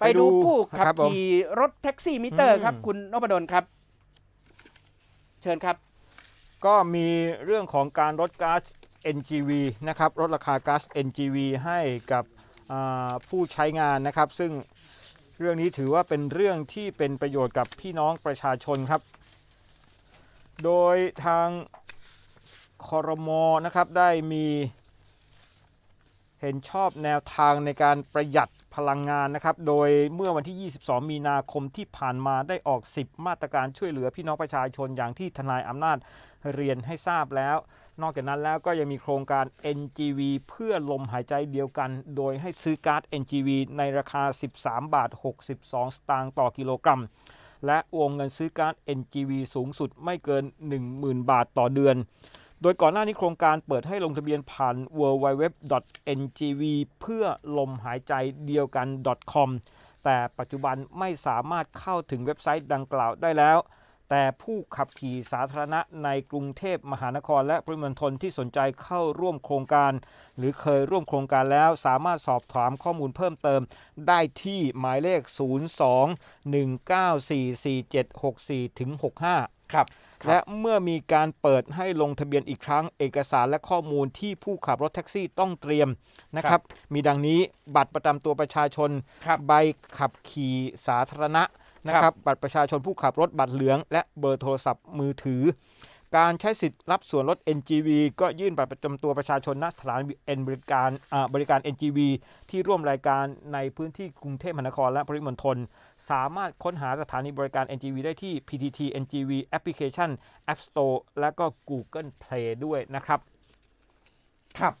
ไปดูผู้ขับครับผม ขี่รถแท็กซี่มิเตอร์อืมครับคุณนพดลครับ เชิญครับ ก็มีเรื่องของการลดก๊าซ NGV นะครับลดราคาก๊าซ NGV ให้กับอ่าผู้ใช้งานนะครับ ซึ่งเรื่องนี้ถือว่าเป็นเรื่องที่เป็นประโยชน์กับพี่น้องประชาชนครับ โดยทางคอรมอนะครับได้มีเห็นชอบแนวทางในการประหยัด พลังงานนะครับ โดยเมื่อวันที่ 22 มีนาคมที่ผ่านมาได้ออก 10 มาตรการช่วยเหลือพี่น้องประชาชนอย่างที่ทนายอำนาจเรียนให้ทราบแล้ว นอกจากนั้นแล้วก็ยังมีโครงการ NGV เพื่อลมหายใจเดียวกัน โดยให้ซื้อการ์ด NGV ในราคา 13 บาท 62 สตางค์ต่อกิโลกรัม และวงเงินซื้อการ์ด NGV สูงสุดไม่เกิน 10,000 บาทต่อเดือน โดยก่อนหน้านี้โครงการเปิดให้ลงทะเบียนผ่าน www.ngv เพื่อลมหายใจเดียวกัน .com แต่ปัจจุบันไม่สามารถเข้าถึงเว็บไซต์ดังกล่าวได้แล้ว แต่ผู้ขับขี่สาธารณะในกรุงเทพมหานครและปริมณฑลที่สนใจเข้าร่วมโครงการ หรือเคยร่วมโครงการแล้ว สามารถสอบถามข้อมูลเพิ่มเติม ได้ที่หมายเลข 02-1944764ถึง65 ครับ และเมื่อมีการเปิดให้ลงทะเบียนอีกครั้ง เอกสารและข้อมูลที่ผู้ขับรถแท็กซี่ต้องเตรียมนะครับ มีดังนี้บัตรประจำตัวประชาชนครับใบขับขี่สาธารณะนะครับ บัตรประชาชนผู้ขับรถบัตรเหลือง และเบอร์โทรศัพท์มือถือ การใช้สิทธิ์รับส่วนลด NGV ก็ยื่นบัตรประจำตัวประชาชนณสถานบริการอ่าบริการ NGV ที่ร่วมรายการในพื้นที่กรุงเทพมหานครและปริมณฑลสามารถค้นหาสถานีบริการ NGV ได้ที่ PTT NGV Application App Store และก็ Google Play ด้วยนะครับ ครับ